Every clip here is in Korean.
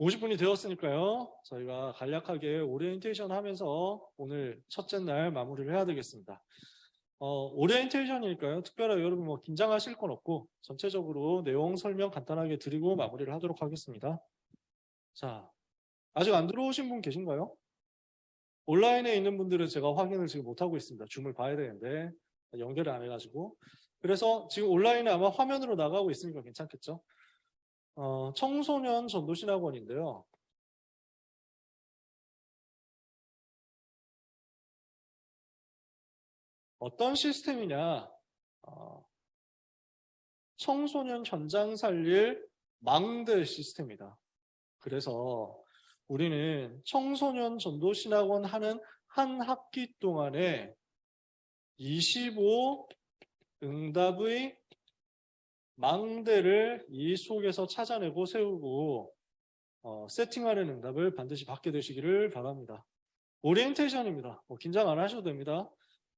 50분이 되었으니까요. 저희가 간략하게 오리엔테이션 하면서 오늘 첫째 날 마무리를 해야 되겠습니다. 어, 오리엔테이션이니까요. 특별하게 여러분 뭐 긴장하실 건 없고 전체적으로 내용 설명 간단하게 드리고 마무리를 하도록 하겠습니다. 자, 아직 안 들어오신 분 계신가요? 온라인에 있는 분들은 제가 확인을 지금 못하고 있습니다. 줌을 봐야 되는데 연결을 안 해가지고 그래서 지금 온라인에 아마 화면으로 나가고 있으니까 괜찮겠죠? 어, 청소년 전도신학원인데요. 어떤 시스템이냐? 어, 청소년 현장 살릴 망대 시스템이다. 그래서 우리는 청소년 전도신학원 하는 한 학기 동안에 25 응답의 망대를 이 속에서 찾아내고 세우고 어, 세팅하는 응답을 반드시 받게 되시기를 바랍니다. 오리엔테이션입니다. 뭐 긴장 안 하셔도 됩니다.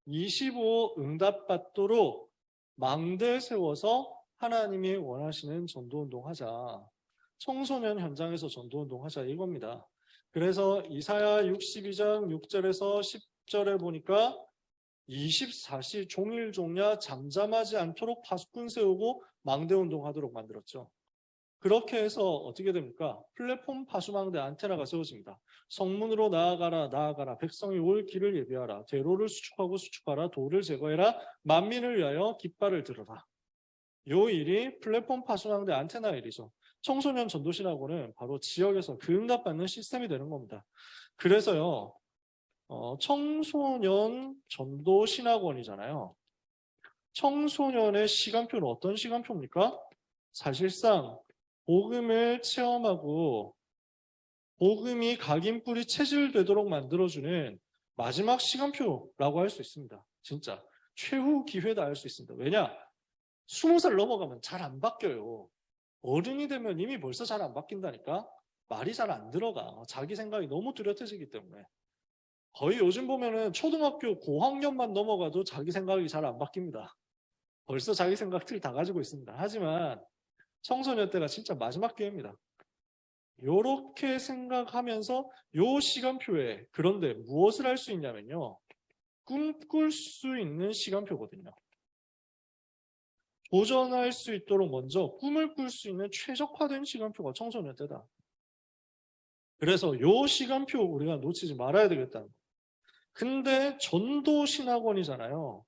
25 응답 받도록 망대 세워서 하나님이 원하시는 전도운동 하자. 청소년 현장에서 전도운동 하자 이겁니다. 그래서 이사야 62장 6절에서 10절에 보니까 24시 종일 종야 잠잠하지 않도록 파수꾼 세우고 망대 운동하도록 만들었죠. 그렇게 해서 어떻게 됩니까? 플랫폼 파수망대 안테나가 세워집니다. 성문으로 나아가라 나아가라 백성이 올 길을 예비하라 대로를 수축하고 수축하라 돌을 제거해라 만민을 위하여 깃발을 들어라. 요 일이 플랫폼 파수망대 안테나 일이죠. 청소년 전도신학원은 바로 지역에서 그 응답받는 시스템이 되는 겁니다. 그래서요, 어, 청소년 전도 신학원이잖아요. 청소년의 시간표는 어떤 시간표입니까? 사실상 복음을 체험하고 복음이 각인 뿌리 체질되도록 만들어주는 마지막 시간표라고 할 수 있습니다. 진짜 최후 기회다 할 수 있습니다. 왜냐? 스무 살 넘어가면 잘 안 바뀌어요. 어른이 되면 이미 벌써 잘 안 바뀐다니까? 말이 잘 안 들어가. 자기 생각이 너무 뚜렷해지기 때문에. 거의 요즘 보면은 초등학교 고학년만 넘어가도 자기 생각이 잘 안 바뀝니다. 벌써 자기 생각 틀 다 가지고 있습니다. 하지만 청소년 때가 진짜 마지막 기회입니다. 요렇게 생각하면서 요 시간표에 그런데 무엇을 할 수 있냐면요. 꿈꿀 수 있는 시간표거든요. 도전할 수 있도록 먼저 꿈을 꿀 수 있는 최적화된 시간표가 청소년 때다. 그래서 요 시간표 우리가 놓치지 말아야 되겠다는 거예요. 근데 전도 신학원이잖아요.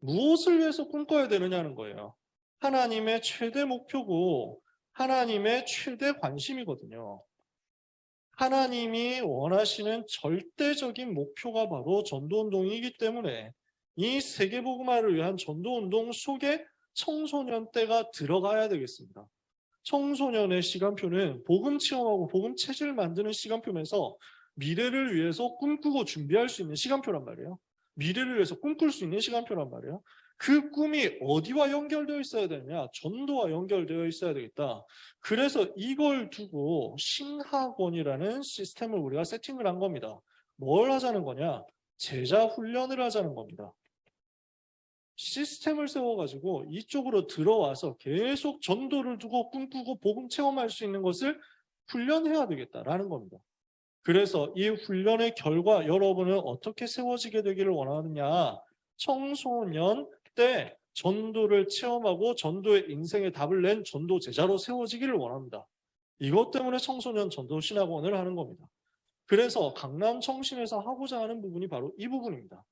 무엇을 위해서 꿈꿔야 되느냐는 거예요. 하나님의 최대 목표고 하나님의 최대 관심이거든요. 하나님이 원하시는 절대적인 목표가 바로 전도운동이기 때문에 이 세계복음화를 위한 전도운동 속에 청소년 때가 들어가야 되겠습니다. 청소년의 시간표는 복음 체험하고 복음 체질 만드는 시간표면서 미래를 위해서 꿈꾸고 준비할 수 있는 시간표란 말이에요. 미래를 위해서 꿈꿀 수 있는 시간표란 말이에요. 그 꿈이 어디와 연결되어 있어야 되느냐? 전도와 연결되어 있어야 되겠다. 그래서 이걸 두고 신학원이라는 시스템을 우리가 세팅을 한 겁니다. 뭘 하자는 거냐? 제자 훈련을 하자는 겁니다. 시스템을 세워가지고 이쪽으로 들어와서 계속 전도를 두고 꿈꾸고 복음 체험할 수 있는 것을 훈련해야 되겠다라는 겁니다. 그래서 이 훈련의 결과 여러분은 어떻게 세워지게 되기를 원하느냐? 청소년 때 전도를 체험하고 전도의 인생의 답을 낸 전도 제자로 세워지기를 원합니다. 이것 때문에 청소년 전도 신학원을 하는 겁니다. 그래서 강남 청신에서 하고자 하는 부분이 바로 이 부분입니다.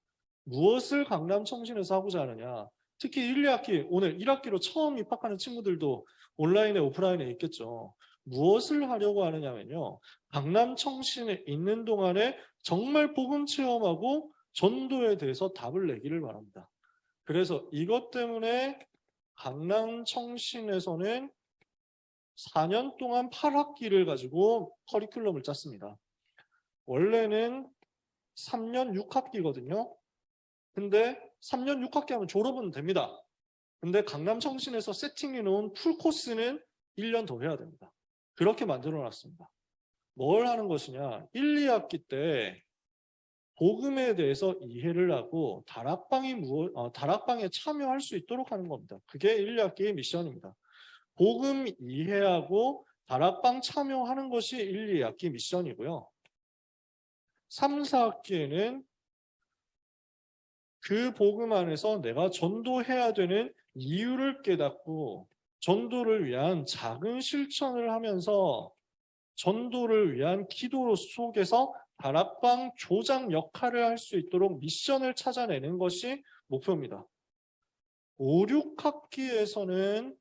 무엇을 강남 청신에서 하고자 하느냐? 특히 1, 2학기, 오늘 1학기로 처음 입학하는 친구들도 온라인에 오프라인에 있겠죠. 무엇을 하려고 하느냐면요. 강남 청신에 있는 동안에 정말 복음 체험하고 전도에 대해서 답을 내기를 바랍니다. 그래서 이것 때문에 강남 청신에서는 4년 동안 8학기를 가지고 커리큘럼을 짰습니다. 원래는 3년 6학기거든요. 근데 3년 6학기 하면 졸업은 됩니다. 근데 강남 청신에서 세팅해 놓은 풀 코스는 1년 더 해야 됩니다. 그렇게 만들어 놨습니다. 뭘 하는 것이냐? 1, 2학기 때 복음에 대해서 이해를 하고 다락방이 무엇, 어, 다락방에 참여할 수 있도록 하는 겁니다. 그게 1, 2학기의 미션입니다. 복음 이해하고 다락방 참여하는 것이 1, 2학기 미션이고요. 3, 4학기에는 그 복음 안에서 내가 전도해야 되는 이유를 깨닫고 전도를 위한 작은 실천을 하면서 전도를 위한 기도 속에서 다락방 조장 역할을 할 수 있도록 미션을 찾아내는 것이 목표입니다. 5, 6학기에서는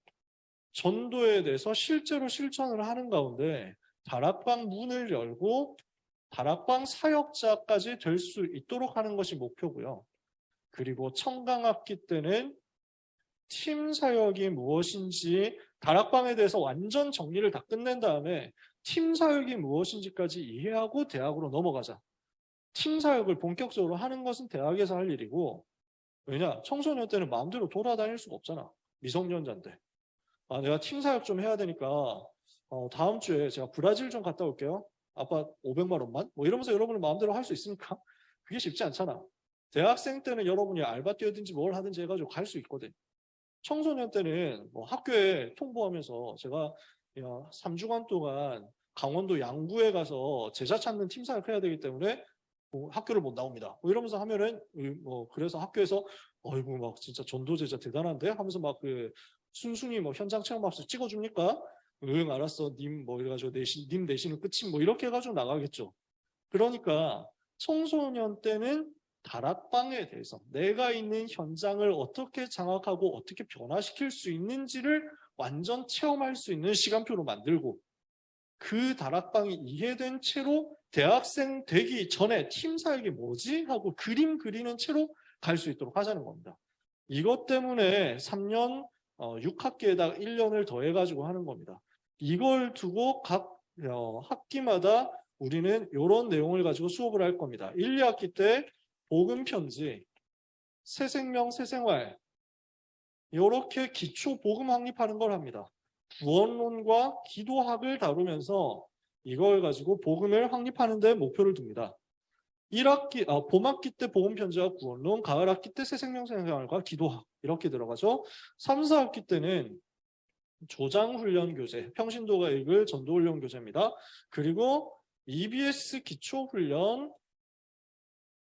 전도에 대해서 실제로 실천을 하는 가운데 다락방 문을 열고 다락방 사역자까지 될 수 있도록 하는 것이 목표고요. 그리고 청강학기 때는 팀 사역이 무엇인지 다락방에 대해서 완전 정리를 다 끝낸 다음에 팀 사역이 무엇인지까지 이해하고 대학으로 넘어가자. 팀 사역을 본격적으로 하는 것은 대학에서 할 일이고 왜냐? 청소년 때는 마음대로 돌아다닐 수가 없잖아. 미성년자인데. 아, 내가 팀 사역 좀 해야 되니까 어, 다음 주에 제가 브라질 좀 갔다 올게요. 아빠 500만 원만? 뭐 이러면서 여러분은 마음대로 할 수 있습니까? 그게 쉽지 않잖아. 대학생 때는 여러분이 알바 뛰어든지 뭘 하든지 해가지고 갈 수 있거든. 청소년 때는 뭐 학교에 통보하면서 제가 3주간 동안 강원도 양구에 가서 제자 찾는 팀 사역 해야 되기 때문에 뭐 학교를 못 나옵니다. 뭐 이러면서 하면은 뭐 그래서 학교에서 어이구 막 진짜 전도 제자 대단한데 하면서 막 그 순순히 뭐 현장 체험 학습 찍어줍니까? 응 알았어 님 뭐 이래가지고 내신 님 내신은 끝임 뭐 이렇게 해가지고 나가겠죠. 그러니까 청소년 때는 다락방에 대해서 내가 있는 현장을 어떻게 장악하고 어떻게 변화시킬 수 있는지를 완전 체험할 수 있는 시간표로 만들고 그 다락방이 이해된 채로 대학생 되기 전에 팀 사역이 뭐지? 하고 그림 그리는 채로 갈 수 있도록 하자는 겁니다. 이것 때문에 3년 6학기에다가 1년을 더해가지고 하는 겁니다. 이걸 두고 각 어, 학기마다 우리는 이런 내용을 가지고 수업을 할 겁니다. 1, 2학기 때 복음 편지, 새 생명, 새 생활 이렇게 기초 복음 확립하는 걸 합니다. 구원론과 기도학을 다루면서 이걸 가지고 복음을 확립하는 데 목표를 둡니다. 1학기, 아, 봄학기 때 복음 편지와 구원론, 가을학기 때 새 생명 생활과 기도학 이렇게 들어가죠. 3, 4학기 때는 조장훈련 교재, 평신도가 읽을 전도훈련 교재입니다. 그리고 EBS 기초훈련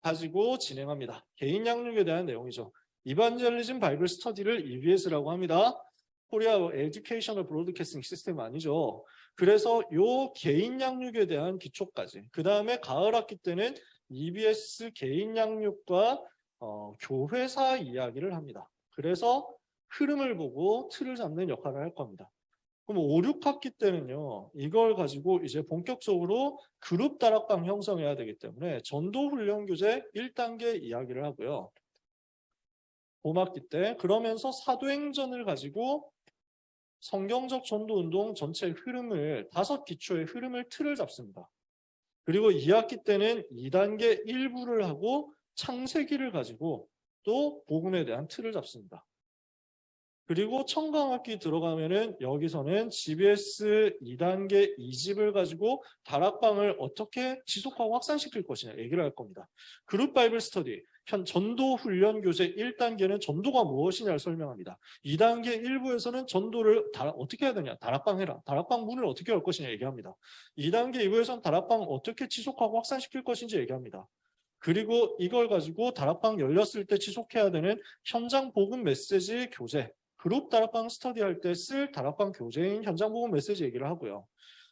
가지고 진행합니다. 개인 양육에 대한 내용이죠. 이반젤리즘 바이블 스터디를 EBS라고 합니다. 코리아 에듀케이셔널 브로드캐스팅 시스템 아니죠. 그래서 요 개인 양육에 대한 기초까지. 그 다음에 가을 학기 때는 EBS 개인 양육과 어, 교회사 이야기를 합니다. 그래서 흐름을 보고 틀을 잡는 역할을 할 겁니다. 그럼 5, 6학기 때는요, 이걸 가지고 이제 본격적으로 그룹 다락방 형성해야 되기 때문에 전도훈련 교재 1단계 이야기를 하고요. 봄학기 때 그러면서 사도행전을 가지고 성경적 전도 운동 전체 흐름을 다섯 기초의 흐름을 틀을 잡습니다. 그리고 2학기 때는 2단계 일부를 하고 창세기를 가지고 또 복음에 대한 틀을 잡습니다. 그리고 청강학기 들어가면은 여기서는 GBS 2단계 2집을 가지고 다락방을 어떻게 지속하고 확산시킬 것이냐 얘기를 할 겁니다. 그룹 바이블 스터디, 현 전도 훈련 교재 1단계는 전도가 무엇이냐를 설명합니다. 2단계 1부에서는 전도를 다, 어떻게 해야 되냐? 다락방 해라. 다락방 문을 어떻게 열 것이냐 얘기합니다. 2단계 2부에서는 다락방 어떻게 지속하고 확산시킬 것인지 얘기합니다. 그리고 이걸 가지고 다락방 열렸을 때 지속해야 되는 현장 복음 메시지 교재 그룹 다락방 스터디 할 때 쓸 다락방 교재인 현장 보험 메시지 얘기를 하고요.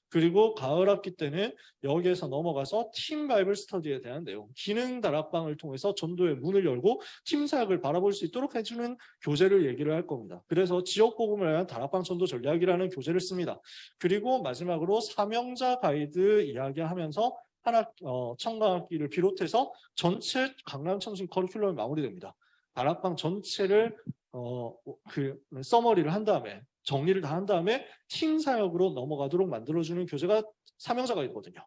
그리고 가을 학기 때는 여기에서 넘어가서 팀 바이블 스터디에 대한 내용, 기능 다락방을 통해서 전도의 문을 열고 팀 사역을 바라볼 수 있도록 해주는 교재를 얘기를 할 겁니다. 그래서 지역 복음을 위한 다락방 전도 전략이라는 교재를 씁니다. 그리고 마지막으로 사명자 가이드 이야기하면서 하나 어, 청강학기를 비롯해서 전체 강남 청신 커리큘럼이 마무리됩니다. 다락방 전체를 어, 그 서머리를 한 다음에 정리를 다 한 다음에 팀 사역으로 넘어가도록 만들어주는 교재가 사명자가 있거든요.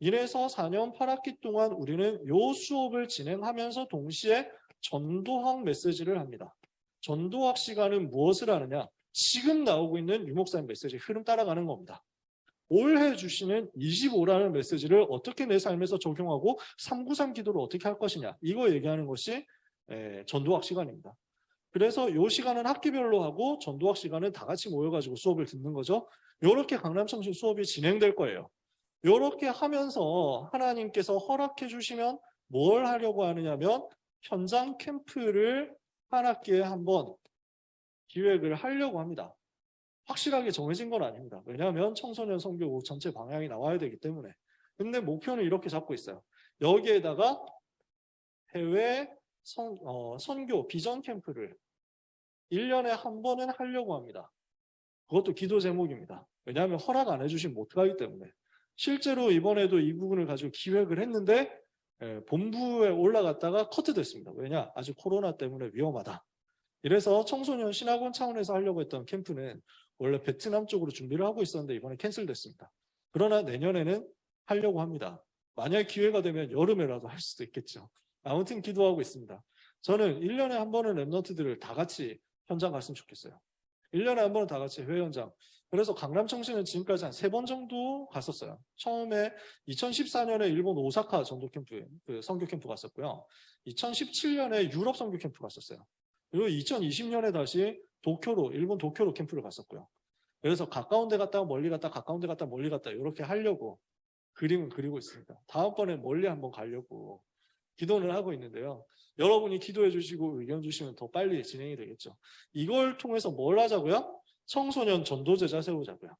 이래서 4년 8학기 동안 우리는 요 수업을 진행하면서 동시에 전도학 메시지를 합니다. 전도학 시간은 무엇을 하느냐? 지금 나오고 있는 유목사님 메시지 흐름 따라가는 겁니다. 올해 주시는 25라는 메시지를 어떻게 내 삶에서 적용하고 393 기도를 어떻게 할 것이냐 이거 얘기하는 것이 전도학 시간입니다. 그래서 이 시간은 학기별로 하고 전도학 시간은 다 같이 모여가지고 수업을 듣는 거죠. 이렇게 강남청신 수업이 진행될 거예요. 이렇게 하면서 하나님께서 허락해 주시면 뭘 하려고 하느냐면 현장 캠프를 한 학기에 한 번 기획을 하려고 합니다. 확실하게 정해진 건 아닙니다. 왜냐하면 청소년 선교 전체 방향이 나와야 되기 때문에. 근데 목표는 이렇게 잡고 있어요. 여기에다가 해외 선, 어, 선교 비전 캠프를 1년에 한 번은 하려고 합니다. 그것도 기도 제목입니다. 왜냐하면 허락 안 해주시면 못하기 때문에. 실제로 이번에도 이 부분을 가지고 기획을 했는데 예, 본부에 올라갔다가 커트됐습니다. 왜냐? 아직 코로나 때문에 위험하다. 이래서 청소년 신학원 차원에서 하려고 했던 캠프는 원래 베트남 쪽으로 준비를 하고 있었는데 이번에 캔슬됐습니다. 그러나 내년에는 하려고 합니다. 만약 기회가 되면 여름에라도 할 수도 있겠죠. 아무튼 기도하고 있습니다. 저는 1년에 한 번은 랩런트들을 다 같이 현장 갔으면 좋겠어요. 1년에 한 번은 다 같이 해외 현장. 그래서 강남 청신은 지금까지 한 세 번 정도 갔었어요. 처음에 2014년에 일본 오사카 전도 캠프, 그 선교 캠프 갔었고요. 2017년에 유럽 선교 캠프 갔었어요. 그리고 2020년에 다시 도쿄로, 일본 도쿄로 캠프를 갔었고요. 그래서 가까운 데 갔다가 멀리 갔다, 가까운 데 갔다 멀리 갔다 이렇게 하려고 그림을 그리고 있습니다. 다음번에 멀리 한번 가려고 기도를 하고 있는데요. 여러분이 기도해 주시고 의견 주시면 더 빨리 진행이 되겠죠. 이걸 통해서 뭘 하자고요? 청소년 전도제자 세우자고요.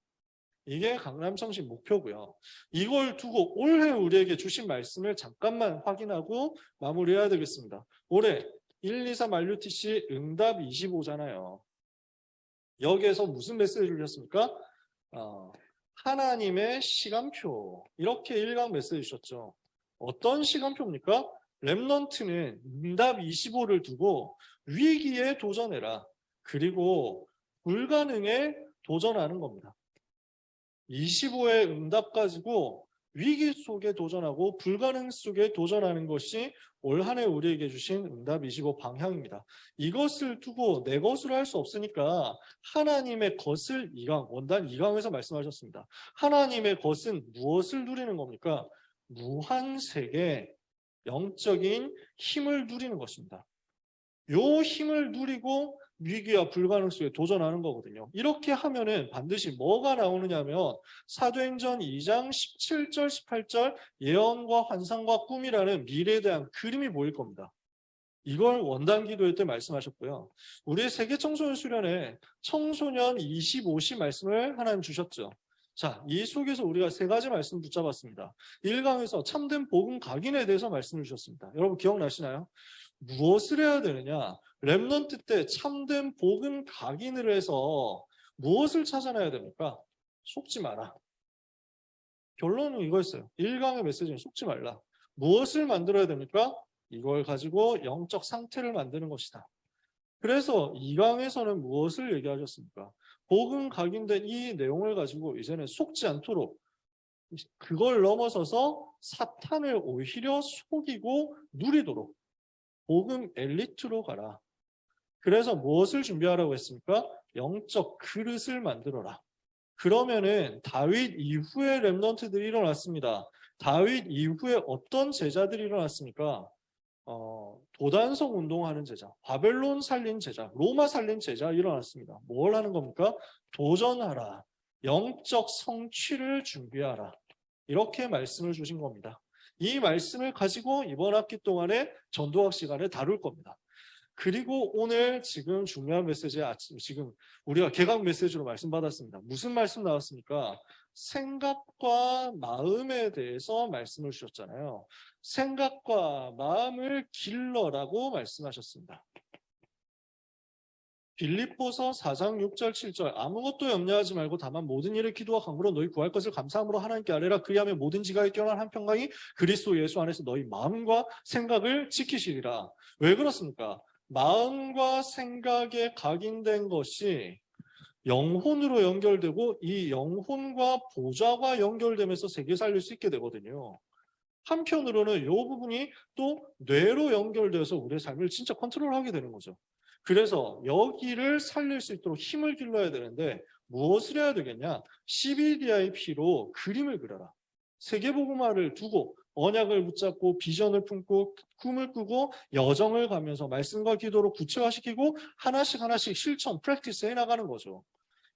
이게 강남청신 목표고요. 이걸 두고 올해 우리에게 주신 말씀을 잠깐만 확인하고 마무리해야 되겠습니다. 올해 1, 2, 3 RUTC 응답 25잖아요. 여기에서 무슨 메시지를 주셨습니까? 어, 하나님의 시간표. 이렇게 일강 메시지 주셨죠. 어떤 시간표입니까? 랩넌트는 응답 25를 두고 위기에 도전해라. 그리고 불가능에 도전하는 겁니다. 25의 응답 가지고 위기 속에 도전하고 불가능 속에 도전하는 것이 올 한 해 우리에게 주신 응답 25 방향입니다. 이것을 두고 내 것으로 할 수 없으니까 하나님의 것을 이강 원단 2강에서 말씀하셨습니다. 하나님의 것은 무엇을 누리는 겁니까? 무한 세계 영적인 힘을 누리는 것입니다. 요 힘을 누리고 위기와 불가능 속에 도전하는 거거든요. 이렇게 하면은 반드시 뭐가 나오느냐면 사도행전 2장 17절 18절 예언과 환상과 꿈이라는 미래에 대한 그림이 보일 겁니다. 이걸 원단 기도회 때 말씀하셨고요. 우리의 세계 청소년 수련회 청소년 25시 말씀을 하나님 주셨죠. 자, 이 속에서 우리가 세 가지 말씀 붙잡았습니다. 1강에서 참된 복음 각인에 대해서 말씀을 주셨습니다. 여러분 기억나시나요? 무엇을 해야 되느냐? 랩넌트 때 참된 복음 각인을 해서 무엇을 찾아내야 됩니까? 속지 마라. 결론은 이거였어요. 1강의 메시지는 속지 말라. 무엇을 만들어야 됩니까? 이걸 가지고 영적 상태를 만드는 것이다. 그래서 2강에서는 무엇을 얘기하셨습니까? 복음 각인된 이 내용을 가지고 이제는 속지 않도록 그걸 넘어서서 사탄을 오히려 속이고 누리도록 복음 엘리트로 가라. 그래서 무엇을 준비하라고 했습니까? 영적 그릇을 만들어라. 그러면은 다윗 이후에 랩넌트들이 일어났습니다. 다윗 이후에 어떤 제자들이 일어났습니까? 어, 도단성 운동하는 제자, 바벨론 살린 제자, 로마 살린 제자 일어났습니다. 뭘 하는 겁니까? 도전하라. 영적 성취를 준비하라. 이렇게 말씀을 주신 겁니다. 이 말씀을 가지고 이번 학기 동안에 전도학 시간에 다룰 겁니다. 그리고 오늘 지금 중요한 메시지 아침 지금 우리가 개각 메시지로 말씀 받았습니다. 무슨 말씀 나왔습니까? 생각과 마음에 대해서 말씀을 주셨잖아요. 생각과 마음을 길러라고 말씀하셨습니다. 빌립보서 4장 6절 7절 아무것도 염려하지 말고 다만 모든 일을 기도와 간구로 너희 구할 것을 감사함으로 하나님께 아뢰라 그리하면 모든 지각에 뛰어난 한 평강이 그리스도 예수 안에서 너희 마음과 생각을 지키시리라. 왜 그렇습니까? 마음과 생각에 각인된 것이 영혼으로 연결되고 이 영혼과 보좌가 연결되면서 세계 살릴 수 있게 되거든요. 한편으로는 이 부분이 또 뇌로 연결돼서 우리의 삶을 진짜 컨트롤하게 되는 거죠. 그래서 여기를 살릴 수 있도록 힘을 길러야 되는데 무엇을 해야 되겠냐? CBDIP로 그림을 그려라. 세계복음화를 두고 언약을 붙잡고 비전을 품고 꿈을 꾸고 여정을 가면서 말씀과 기도로 구체화시키고 하나씩 하나씩 실천, 프랙티스 해나가는 거죠.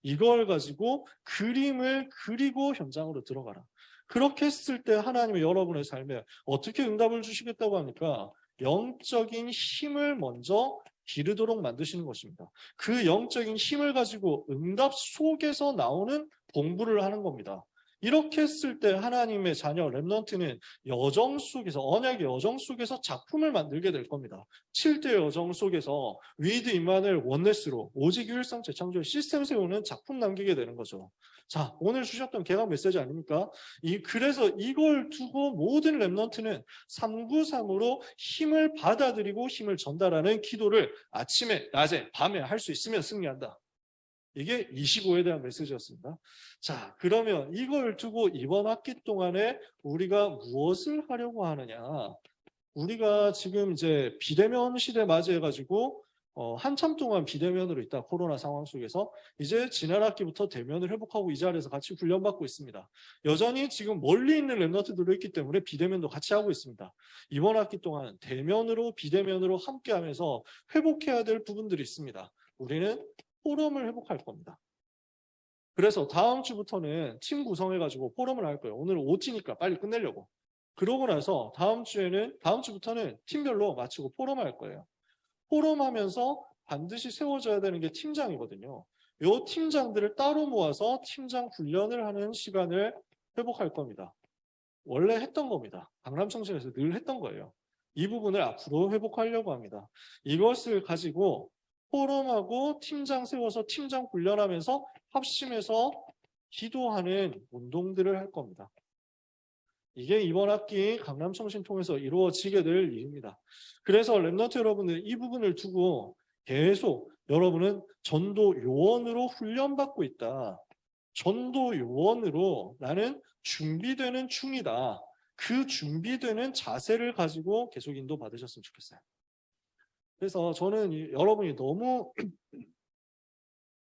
이걸 가지고 그림을 그리고 현장으로 들어가라. 그렇게 했을 때 하나님이 여러분의 삶에 어떻게 응답을 주시겠다고 하니까 영적인 힘을 먼저 기르도록 만드시는 것입니다. 그 영적인 힘을 가지고 응답 속에서 나오는 공부를 하는 겁니다. 이렇게 했을 때 하나님의 자녀 렘넌트는 여정 속에서 언약의 여정 속에서 작품을 만들게 될 겁니다. 7대 여정 속에서 위드 임만을 원네스로 오직 유일성 재창조의 시스템 세우는 작품 남기게 되는 거죠. 자, 오늘 주셨던 개각 메시지 아닙니까? 이 그래서 이걸 두고 모든 렘넌트는 393으로 힘을 받아들이고 힘을 전달하는 기도를 아침에, 낮에, 밤에 할 수 있으면 승리한다. 이게 25에 대한 메시지였습니다. 자, 그러면 이걸 두고 이번 학기 동안에 우리가 무엇을 하려고 하느냐? 우리가 지금 이제 비대면 시대 맞이해가지고 어, 한참 동안 비대면으로 있다 코로나 상황 속에서 이제 지난 학기부터 대면을 회복하고 이 자리에서 같이 훈련받고 있습니다. 여전히 지금 멀리 있는 랩너트들도 있기 때문에 비대면도 같이 하고 있습니다. 이번 학기 동안 대면으로 비대면으로 함께하면서 회복해야 될 부분들이 있습니다. 우리는 포럼을 회복할 겁니다. 그래서 다음 주부터는 팀 구성해가지고 포럼을 할 거예요. 오늘 OT니까 빨리 끝내려고. 그러고 나서 다음 주에는 다음 주부터는 팀별로 마치고 포럼 할 거예요. 포럼 하면서 반드시 세워져야 되는 게 팀장이거든요. 요 팀장들을 따로 모아서 팀장 훈련을 하는 시간을 회복할 겁니다. 원래 했던 겁니다. 강남청신에서 늘 했던 거예요. 이 부분을 앞으로 회복하려고 합니다. 이것을 가지고 포럼하고 팀장 세워서 팀장 훈련하면서 합심해서 기도하는 운동들을 할 겁니다. 이게 이번 학기 강남청신 통해서 이루어지게 될 일입니다. 그래서 랩런트 여러분들 이 부분을 두고 계속 여러분은 전도 요원으로 훈련받고 있다. 전도 요원으로 나는 준비되는 중이다. 그 준비되는 자세를 가지고 계속 인도 받으셨으면 좋겠어요. 그래서 저는 이- 여러분이 너무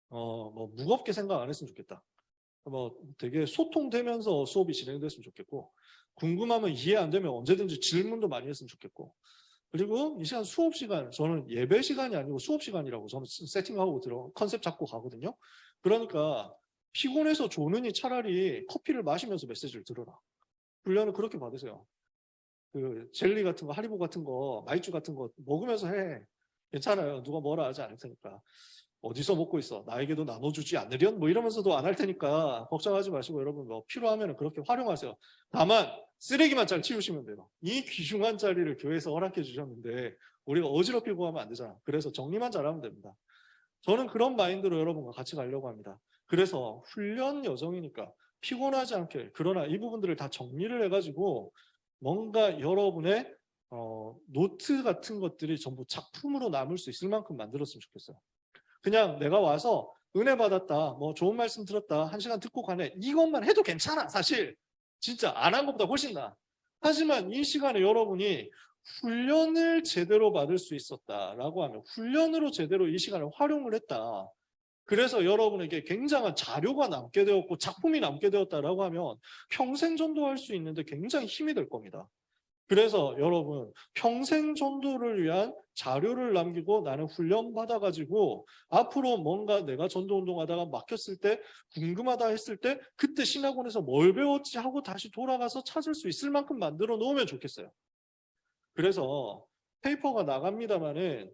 어, 뭐 무겁게 생각 안 했으면 좋겠다. 뭐 되게 소통되면서 수업이 진행됐으면 좋겠고 궁금하면 이해 안 되면 언제든지 질문도 많이 했으면 좋겠고 그리고 이 시간 수업 시간 저는 예배 시간이 아니고 수업 시간이라고 저는 세팅하고 들어 컨셉 잡고 가거든요. 그러니까 피곤해서 조느니 차라리 커피를 마시면서 메시지를 들어라. 훈련을 그렇게 받으세요. 그 젤리 같은 거, 하리보 같은 거, 마이쮸 같은 거 먹으면서 해. 괜찮아요. 누가 뭐라 하지 않을 테니까. 어디서 먹고 있어? 나에게도 나눠주지 않으련? 뭐 이러면서도 안 할 테니까 걱정하지 마시고 여러분 뭐 필요하면 그렇게 활용하세요. 다만 쓰레기만 잘 치우시면 돼요. 이 귀중한 자리를 교회에서 허락해 주셨는데 우리가 어지럽게 구하면 안 되잖아. 그래서 정리만 잘하면 됩니다. 저는 그런 마인드로 여러분과 같이 가려고 합니다. 그래서 훈련 여정이니까 피곤하지 않게 그러나 이 부분들을 다 정리를 해가지고 뭔가 여러분의 어, 노트 같은 것들이 전부 작품으로 남을 수 있을 만큼 만들었으면 좋겠어요. 그냥 내가 와서 은혜 받았다, 뭐 좋은 말씀 들었다, 한 시간 듣고 가네. 이것만 해도 괜찮아, 사실. 진짜 안 한 것보다 훨씬 나. 하지만 이 시간에 여러분이 훈련을 제대로 받을 수 있었다라고 하면 훈련으로 제대로 이 시간을 활용을 했다. 그래서 여러분에게 굉장한 자료가 남게 되었고 작품이 남게 되었다라고 하면 평생 전도할 수 있는데 굉장히 힘이 될 겁니다. 그래서 여러분 평생 전도를 위한 자료를 남기고 나는 훈련 받아가지고 앞으로 뭔가 내가 전도 운동하다가 막혔을 때 궁금하다 했을 때 그때 신학원에서 뭘 배웠지 하고 다시 돌아가서 찾을 수 있을 만큼 만들어 놓으면 좋겠어요. 그래서 페이퍼가 나갑니다마는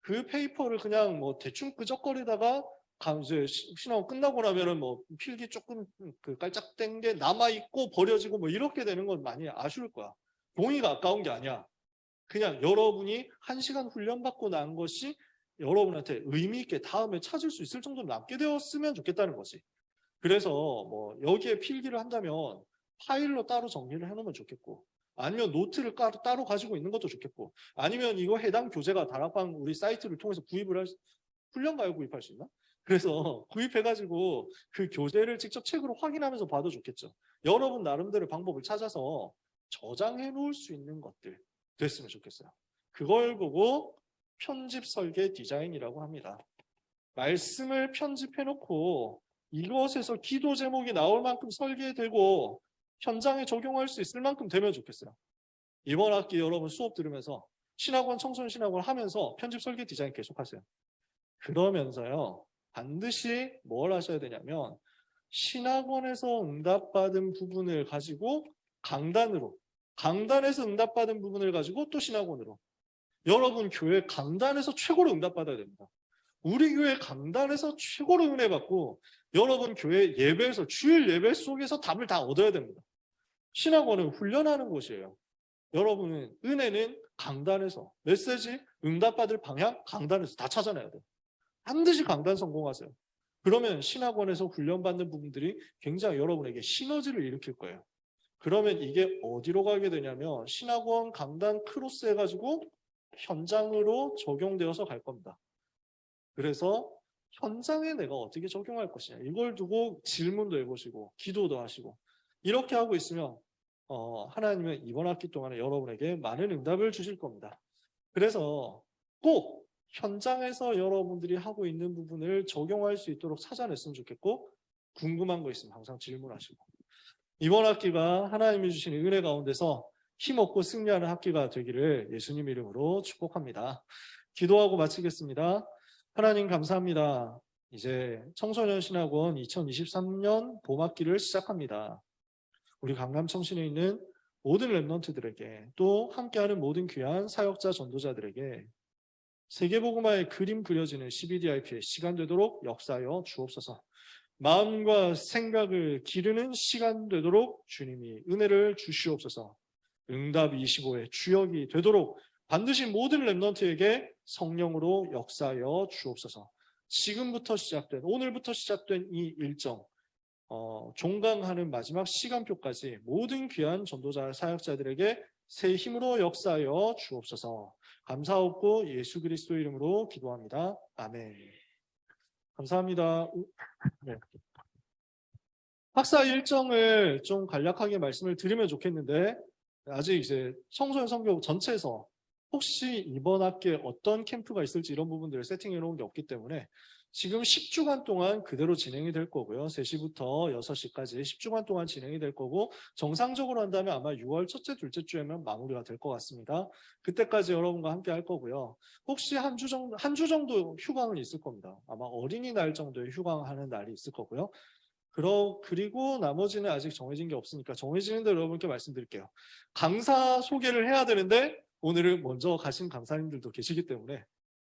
그 페이퍼를 그냥 뭐 대충 끄적거리다가 가- 시- 신학원 끝나고 나면은 뭐 필기 조금 그 깔짝된 게 남아 있고 버려지고 뭐 이렇게 되는 건 많이 아쉬울 거야. 동의가 아까운 게 아니야. 그냥 여러분이 한 시간 훈련 받고 난 것이 여러분한테 의미 있게 다음에 찾을 수 있을 정도로 남게 되었으면 좋겠다는 거지. 그래서 뭐 여기에 필기를 한다면 파일로 따로 정리를 해놓으면 좋겠고 아니면 노트를 따로, 가지고 있는 것도 좋겠고 아니면 이거 해당 교재가 다락방 우리 사이트를 통해서 구입을 할 수, 훈련가요 구입할 수 있나? 그래서 구입해가지고 그 교재를 직접 책으로 확인하면서 봐도 좋겠죠. 여러분 나름대로 방법을 찾아서 저장해 놓을 수 있는 것들 됐으면 좋겠어요. 그걸 보고 편집 설계 디자인이라고 합니다. 말씀을 편집해 놓고 이것에서 기도 제목이 나올 만큼 설계되고 현장에 적용할 수 있을 만큼 되면 좋겠어요. 이번 학기 여러분 수업 들으면서 신학원 청소년 신학원 하면서 편집 설계 디자인 계속하세요. 그러면서요 반드시 뭘 하셔야 되냐면 신학원에서 응답받은 부분을 가지고 강단으로 강단에서 응답받은 부분을 가지고 또 신학원으로 여러분 교회 강단에서 최고로 응답받아야 됩니다. 우리 교회 강단에서 최고로 은혜 받고 여러분 교회 예배에서 주일 예배 속에서 답을 다 얻어야 됩니다. 신학원은 훈련하는 곳이에요. 여러분은 은혜는 강단에서 메시지 응답받을 방향 강단에서 다 찾아내야 돼요. 반드시 강단 성공하세요. 그러면 신학원에서 훈련받는 부분들이 굉장히 여러분에게 시너지를 일으킬 거예요. 그러면 이게 어디로 가게 되냐면 신학원 강단 크로스 해가지고 현장으로 적용되어서 갈 겁니다. 그래서 현장에 내가 어떻게 적용할 것이냐 이걸 두고 질문도 해보시고 기도도 하시고 이렇게 하고 있으면 어, 하나님은 이번 학기 동안에 여러분에게 많은 응답을 주실 겁니다. 그래서 꼭 현장에서 여러분들이 하고 있는 부분을 적용할 수 있도록 찾아냈으면 좋겠고 궁금한 거 있으면 항상 질문하시고 이번 학기가 하나님이 주신 은혜 가운데서 힘없고 승리하는 학기가 되기를 예수님 이름으로 축복합니다. 기도하고 마치겠습니다. 하나님 감사합니다. 이제 청소년 신학원 2023년 봄학기를 시작합니다. 우리 강남 청신에 있는 모든 랩런트들에게 또 함께하는 모든 귀한 사역자 전도자들에게 세계복음화의 그림 그려지는 CBDIP의 시간 되도록 역사하여 주옵소서. 마음과 생각을 기르는 시간 되도록 주님이 은혜를 주시옵소서. 응답 25의 주역이 되도록 반드시 모든 랩런트에게 성령으로 역사하여 주옵소서. 지금부터 시작된 오늘부터 시작된 이 일정 어, 종강하는 마지막 시간표까지 모든 귀한 전도자 사역자들에게 새 힘으로 역사하여 주옵소서. 감사하고 예수 그리스도 이름으로 기도합니다. 아멘. 감사합니다. 네. 학사 일정을 좀 간략하게 말씀을 드리면 좋겠는데 아직 이제 청소년 성교 전체에서 혹시 이번 학기에 어떤 캠프가 있을지 이런 부분들을 세팅해 놓은 게 없기 때문에 지금 10주간 동안 그대로 진행이 될 거고요. 3시부터 6시까지 10주간 동안 진행이 될 거고 정상적으로 한다면 아마 6월 첫째, 둘째 주에면 마무리가 될 것 같습니다. 그때까지 여러분과 함께 할 거고요. 혹시 한 주 정도, 한 주 정도 휴강은 있을 겁니다. 아마 어린이날 정도의 휴강하는 날이 있을 거고요. 그러, 그리고 나머지는 아직 정해진 게 없으니까 정해지는 대로 여러분께 말씀드릴게요. 강사 소개를 해야 되는데 오늘은 먼저 가신 강사님들도 계시기 때문에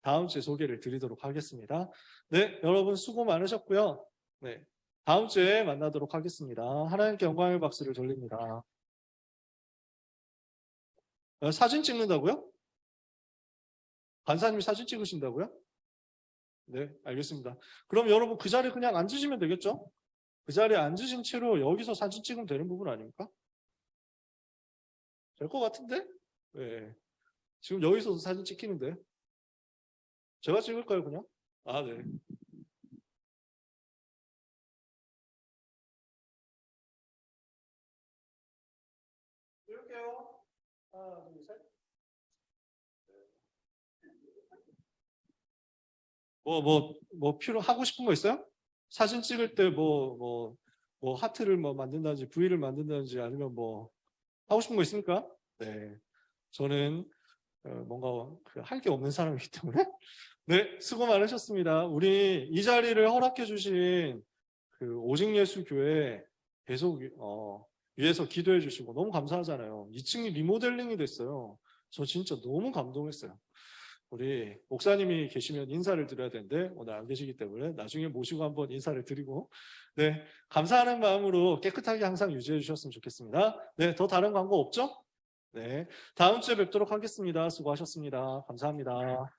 다음 주에 소개를 드리도록 하겠습니다. 네, 여러분 수고 많으셨고요. 네, 다음 주에 만나도록 하겠습니다. 하나님께 영광의 박수를 돌립니다. 어, 사진 찍는다고요? 간사님이 사진 찍으신다고요? 네, 알겠습니다. 그럼 여러분 그 자리에 그냥 앉으시면 되겠죠? 그 자리에 앉으신 채로 여기서 사진 찍으면 되는 부분 아닙니까? 될 것 같은데? 네. 지금 여기서도 사진 찍히는데. 제가 찍을까요, 그냥? 아, 네. 찍을게요. 하나, 둘, 셋. 뭐, 뭐, 뭐, 필요, 하고 싶은 거 있어요? 사진 찍을 때 뭐, 뭐, 뭐, 하트를 뭐 만든다든지, V를 만든다든지, 아니면 뭐, 하고 싶은 거 있습니까? 네. 저는, 어, 뭔가, 그할게 없는 사람이기 때문에. 네, 수고 많으셨습니다. 우리 이 자리를 허락해 주신 그 오직 예수 교회 계속 어, 위해서 기도해 주시고 너무 감사하잖아요. 2층이 리모델링이 됐어요. 저 진짜 너무 감동했어요. 우리 목사님이 계시면 인사를 드려야 되는데 오늘 안 계시기 때문에 나중에 모시고 한번 인사를 드리고 네 감사하는 마음으로 깨끗하게 항상 유지해 주셨으면 좋겠습니다. 네더 다른 광고 없죠? 네 다음 주에 뵙도록 하겠습니다. 수고하셨습니다. 감사합니다.